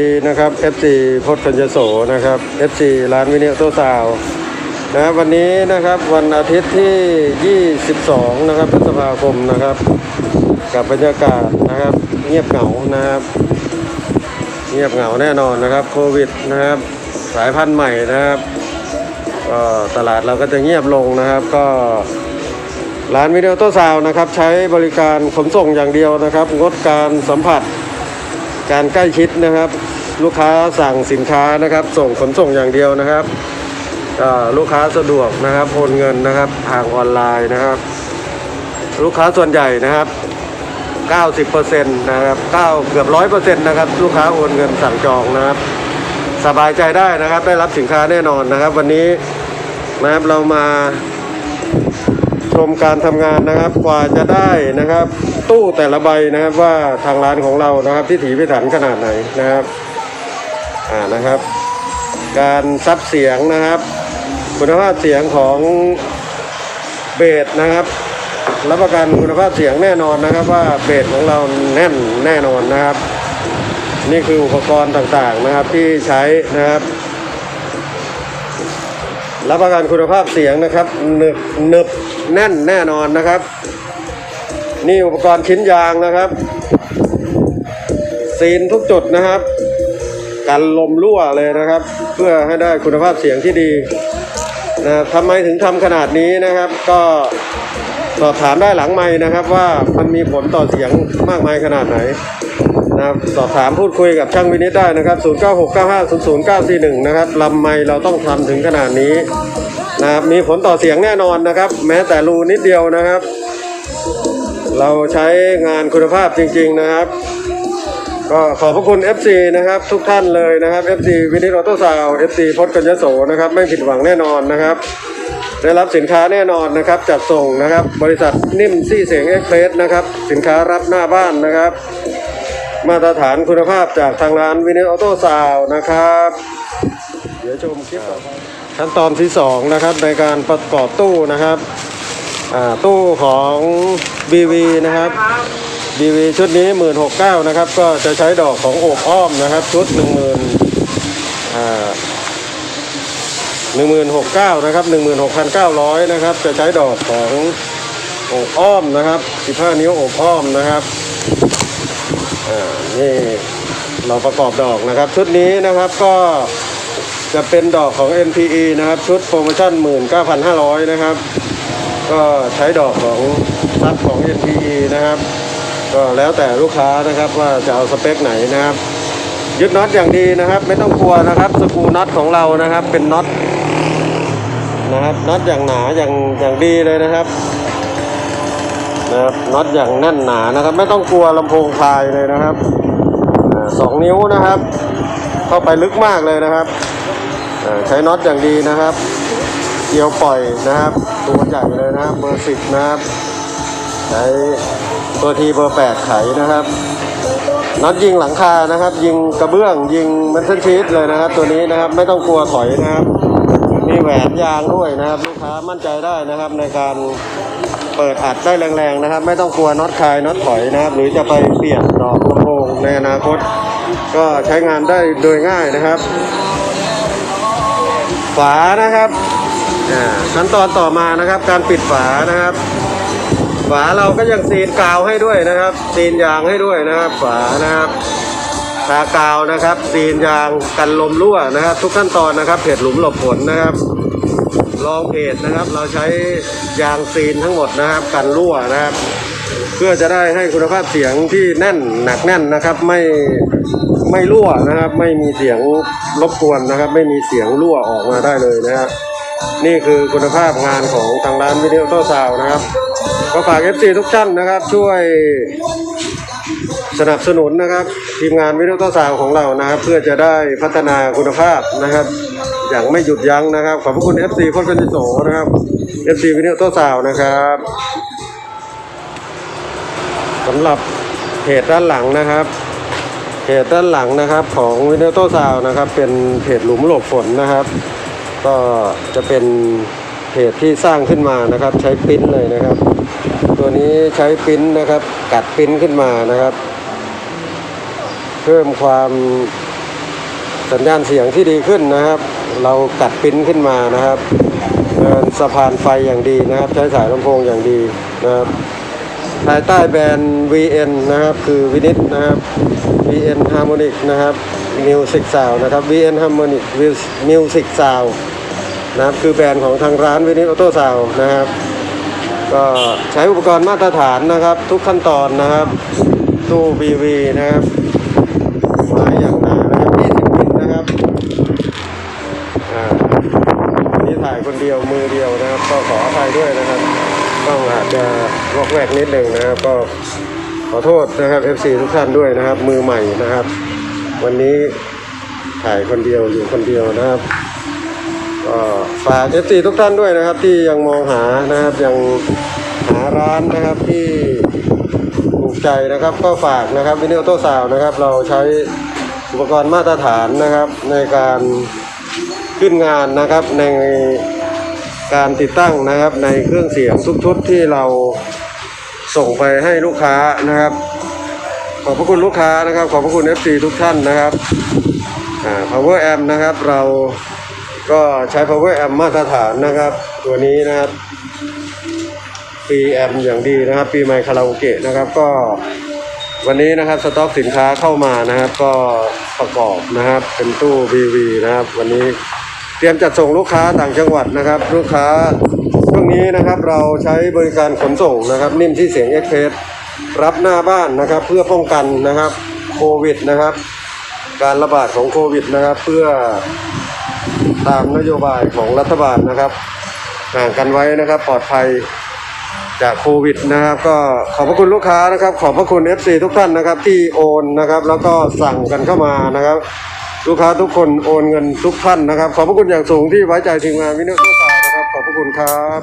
ดีนะครับ FC พจน์ปัญญโสนะครับ FC ร้านวินิโอโตซาวนะครับวันนี้นะครับวันอาทิตย์ที่ 22 นะครับพฤษภาคมนะครับ กับบรรยากาศนะครับ เงียบเหงานะครับ เงียบเหงาแน่นอนนะครับโควิดนะครับ สายพันธุ์ใหม่นะครับก็ตลาดเราก็จะเงียบลงนะครับก็ร้านวิดีโอโต้ซาวนะครับ ใช้บริการขนส่งอย่างเดียวนะครับ งดการสัมผัสการใกล้ชิดนะครับ ลูกค้าสั่งสินค้านะครับ ส่งขนส่งอย่างเดียวนะครับลูกค้าสะดวกนะครับโอนเงินนะครับทางออนไลน์นะครับ ลูกค้าส่วนใหญ่นะครับ 90%นะครับ9เกือบ 100%นะครับลูกค้าโอนเงินสั่งจองนะครับ สบายใจได้นะครับ ได้รับสินค้าแน่นอนนะครับ วันนี้นะครับเรามาชมการทำงานนะครับกว่าจะได้นะครับ ตู้แต่ละใบนะครับว่าทางร้านของเรานะครับพิถีพิถันขนาดไหนนะครับ อ่านะครับ การซับเสียงนะครับ คุณภาพเสียงของเบสนะครับรับประกันคุณภาพเสียงแน่นอนนะครับ ว่าเบสของเราแน่นแน่นอนนะครับ นี่คืออุปกรณ์ต่างๆนะครับที่ใช้นะครับรับประกันคุณภาพเสียงนะครับหนึบหนึบแน่นแน่นอนนะครับ นี่อุปกรณ์ชิ้นยางนะครับซีนทุกจุดนะครับ กันลมรั่วเลยนะครับ เพื่อให้ได้คุณภาพเสียงที่ดีนะทำไมถึงทำขนาดนี้นะครับ ก็สอบถามได้หลังไม้นะครับ ว่ามันมีผลต่อเสียงมากมายขนาดไหนนะครับสอบถามพูดคุยกับช่างวินิจได้นะครับ 0969500941 นะครับลำไม่เราต้องทำถึงขนาดนี้นะครับมีผลต่อเสียงแน่นอนนะครับ แม้แต่รูนิดเดียวนะครับ เราใช้งานคุณภาพจริง ๆนะครับ ก็ขอบพระคุณ FC นะครับ ทุกท่านเลยนะครับ FC วินิจออโตซาว FC พจน์กัญญโสนะครับ ไม่ผิดหวังแน่นอนนะครับ ได้รับสินค้าแน่นอนนะครับจัดส่งนะครับ บริษัทนิ่มซี่เสียงเอ็กเพรสนะครับ สินค้ารับหน้าบ้านนะครับ มาตรฐานคุณภาพจากทางร้านวินิออโต้ซาวนะครับ เดี๋ยวชมคลิปต่อไปขั้นตอนที่สองนะครับ ในการประกอบตู้นะครับ อ่าตู้ของ BV นะครับ BV ชุดนี้1,609นะครับ ก็จะใช้ดอกของโอบอ้อมนะครับ ชุด10,000อ่า16,900นะครับ16,900นะครับ จะใช้ดอกของโอบอ้อมนะครับ15นิ้วโอบอ้อมนะครับอ่านี่เราประกอบดอกนะครับ ชุดนี้นะครับก็จะเป็นดอกของ NPE นะครับ ชุดโปรโมชั่น 19,500 นะครับ ก็ใช้ดอกของซับของ NPE นะครับ ก็แล้วแต่ลูกค้านะครับว่าจะเอาสเปคไหนนะครับ ยึดน็อตอย่างดีนะครับ ไม่ต้องกลัวนะครับสกูน็อตของเรานะครับ เป็นน็อตนะครับน็อตอย่างหนาอย่างอย่างดีเลยนะครับนะครับน็อตอย่างแน่นหนานะครับ ไม่ต้องกลัวลำโพงคลายเลยนะครับสองนิ้วนะครับ เข้าไปลึกมากเลยนะครับใช้น็อตอย่างดีนะครับเกี่ยวปล่อยนะครับ ตัวใหญ่เลยนะครับเบอร์สิบนะครับใช้ ตัวทีเบอร์แปดไขนะครับน็อตยิงหลังคานะครับ ยิงกระเบื้องยิงมันเทนชีสเลยนะครับ ตัวนี้นะครับไม่ต้องกลัวถอยนะครับ มีแหวนยางด้วยนะครับ ลูกค้ามั่นใจได้นะครับในการเปิดอัดได้แรงๆนะครับ ไม่ต้องกลัวน็อตคายน็อตถอยนะครับ หรือจะไปเปลี่ยนดอกลำโพงในอนาคต ก็ใช้งานได้โดยง่ายนะครับ ฝานะครับขั้นตอนต่อมานะครับ การปิดฝานะครับ ฝาเราก็ยังซีนกาวให้ด้วยนะครับ ซีนยางให้ด้วยนะครับ ฝานะครับตากาวนะครับ ซีนยางกันลมรั่วนะครับ ทุกขั้นตอนนะครับเพจหลุมหลบฝนนะครับลองเพจนะครับ เราใช้ยางซีนทั้งหมดนะครับ กันรั่วนะครับ เพื่อจะได้ให้คุณภาพเสียงที่แน่นหนักแน่นนะครับ ไม่ไม่รั่วนะครับ ไม่มีเสียงรบกวนนะครับ ไม่มีเสียงรั่วออกมาได้เลยนะครับนี่คือคุณภาพงานของทางร้านวิดีโอโต้ซาวนะครับ ก็ฝาก FC ทุกท่านนะครับ ช่วยสนับสนุนนะครับ ทีมงานวิดีโอต้ซาวของเรานะครับ เพื่อจะได้พัฒนาคุณภาพนะครับ อย่างไม่หยุดยั้งนะครับ ขอบพระคุณ FC พจน์กันโสนะครับ FC วิดีโอต้ซาวนะครับสำหรับเพจด้านหลังนะครับเพจด้านหลังนะครับ ของวิดีโอต้ซาวนะครับ เป็นเพจหลุมหลบฝนนะครับ ก็จะเป็น เพจที่สร้างขึ้นมานะครับ ใช้ปิ้นเลยนะครับ ตัวนี้ใช้ปิ้นนะครับ กัดปิ้นขึ้นมานะครับ เพิ่มความสัญญาณเสียงที่ดีขึ้นนะครับ เรากัดปิ้นขึ้นมานะครับเดินสะพานไฟอย่างดีนะครับ ใช้สายลำโพงอย่างดีนะครับภายใต้แบรนด์ VN นะครับ คือวินิตนะครับ VN Harmonic นะครับ Music Sound นะครับ VN Harmonic Music Sound นะครับคือแบรนด์ของทางร้านวินิตออโต้ซาวนะครับ ก็ใช้อุปกรณ์มาตรฐานนะครับ ทุกขั้นตอนนะครับ ตู้ BV นะครับม้อย่างหนานะครับ20มิลนะครับอ่าวันนี้ถ่ายคนเดียวมือเดียวนะครับ ก็ขออภัยด้วยนะครับต้องอาจจะวอกแวกนิดหนึ่งนะครับ ก็ขอโทษนะครับ FC ทุกท่านด้วยนะครับ มือใหม่นะครับ วันนี้ถ่ายคนเดียวอยู่คนเดียวนะครับ ก็ฝาก FC ทุกท่านด้วยนะครับ ที่ยังมองหานะครับยังหาร้านนะครับที่ถูกใจนะครับ ก็ฝากนะครับวินิโอโตซาวนะครับ เราใช้อุปกรณ์มาตรฐานนะครับ ในการขึ้นงานนะครับในการติดตั้งนะครับในเครื่องเสียงทุกชุดที่เราส่งไปให้ลูกค้านะครับ ขอบพระคุณลูกค้านะครับ ขอบพระคุณ FC ทุกท่านนะครับอ่า power amp นะครับเรา ก็ใช้ power amp มาตรฐานนะครับ ตัวนี้นะครับปีแอมอย่างดีนะครับ ปีใหม่คาราโอเกะนะครับก็วันนี้นะครับสต็อกสินค้าเข้ามานะครับ ก็ประกอบนะครับ เป็นตู้ BV นะครับ วันนี้เตรียมจัดส่งลูกค้าต่างจังหวัดนะครับ ลูกค้าช่วงนี้นะครับเราใช้บริการขนส่งนะครับ นิ่มที่เสียงเอ็กเพสรับหน้าบ้านนะครับ เพื่อป้องกันนะครับโควิดนะครับ การระบาดของโควิดนะครับ เพื่อ ตามนโยบายของรัฐบาลนะครับห่างกันไว้นะครับปลอดภัยจากโควิดนะครับ ก็ขอบพระคุณลูกค้านะครับ ขอบพระคุณ FC ทุกท่านนะครับ ที่โอนนะครับ แล้วก็สั่งกันเข้ามานะครับ ลูกค้าทุกคนโอนเงินทุกท่านนะครับ ขอบพระคุณอย่างสูงที่ไว้ใจทีมงานวินิจฉัยนะครับ ขอบพระคุณครับ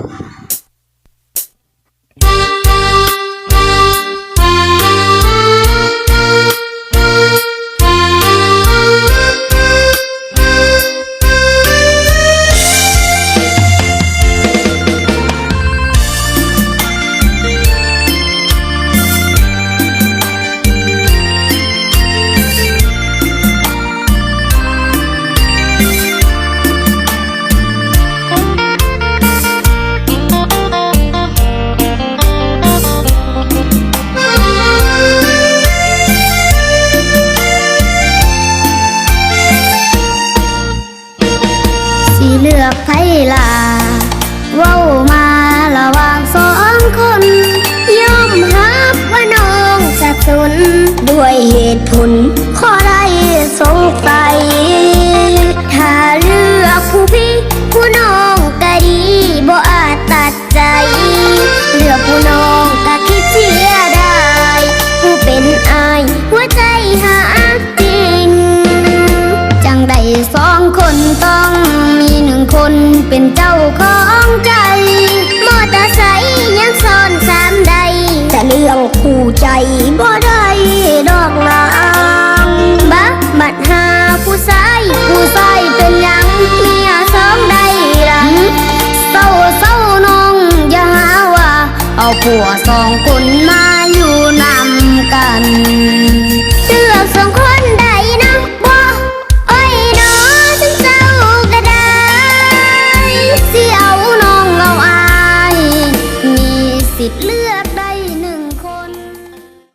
สีเลือกไทลา เว้ามาระหว่างสองคน ยอมรับว่าน้องสับสน ด้วยเหตุผลข้อใดสงสัย รื่องคู่ใจบ่ได้ดอกนางบักบัดหาผู้ชายผู้ชายเป็นยังเมียสองไดล่ะเศร้าเศร้าน้องอย่าหาว่า เอาผัวสองคนมาอยู่นำกันเลือกสองคน